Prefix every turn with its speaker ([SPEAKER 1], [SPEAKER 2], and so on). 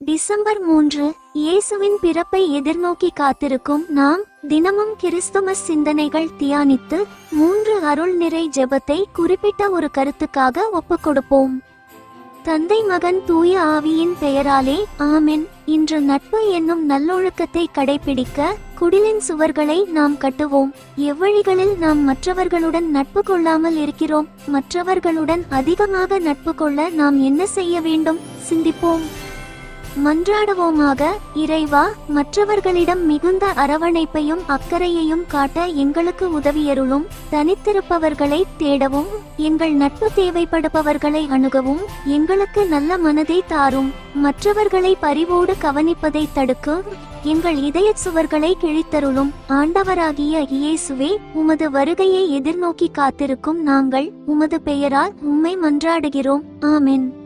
[SPEAKER 1] December மூன்று இயேசுவின் பிறப்பை எதிர்நோக்கி காத்திருக்கும் நாம் தினமும் கிறிஸ்துமஸ் சிந்தனைகள் தியானித்து மூன்று அருள் நிறை ஜெபத்தை குறிப்பிட்ட ஒரு கருத்துக்காக ஒப்புக் கொடுப்போம் தந்தை மகன் தூய ஆவியின் பெயராலே ஆமென். இன்று நட்பு என்னும் நல்லொழுக்கத்தை கடைபிடிக்க குடிலின் சுவர்களை நாம் கட்டுவோம். எவ்வழிகளில் நாம் மற்றவர்களுடன் நட்பு கொள்ளாமல் இருக்கிறோம் மற்றவர்களுடன் அதிகமாக நட்பு கொள்ள நாம் என்ன செய்ய வேண்டும் சிந்திப்போம். மன்றாடுவோமாக இறைவா மற்றவர்களிடம் மிகுந்த அரவணைப்பையும் அக்கறையையும் காட்ட எங்களுக்கு உதவியருளும். தனித்திருப்பவர்களை தேடவும் எங்கள் நட்பு தேவைப்படுபவர்களை அணுகவும் எங்களுக்கு நல்ல மனதை தாரும். மற்றவர்களை பரிவோடு கவனிப்பதை தடுக்கும் எங்கள் இதய சுவர்களை கிழித்தருளும். ஆண்டவராகிய இயேசுவே உமது வருகையை எதிர்நோக்கி காத்திருக்கும் நாங்கள் உமது பெயரால் உம்மை மன்றாடுகிறோம். ஆமென்.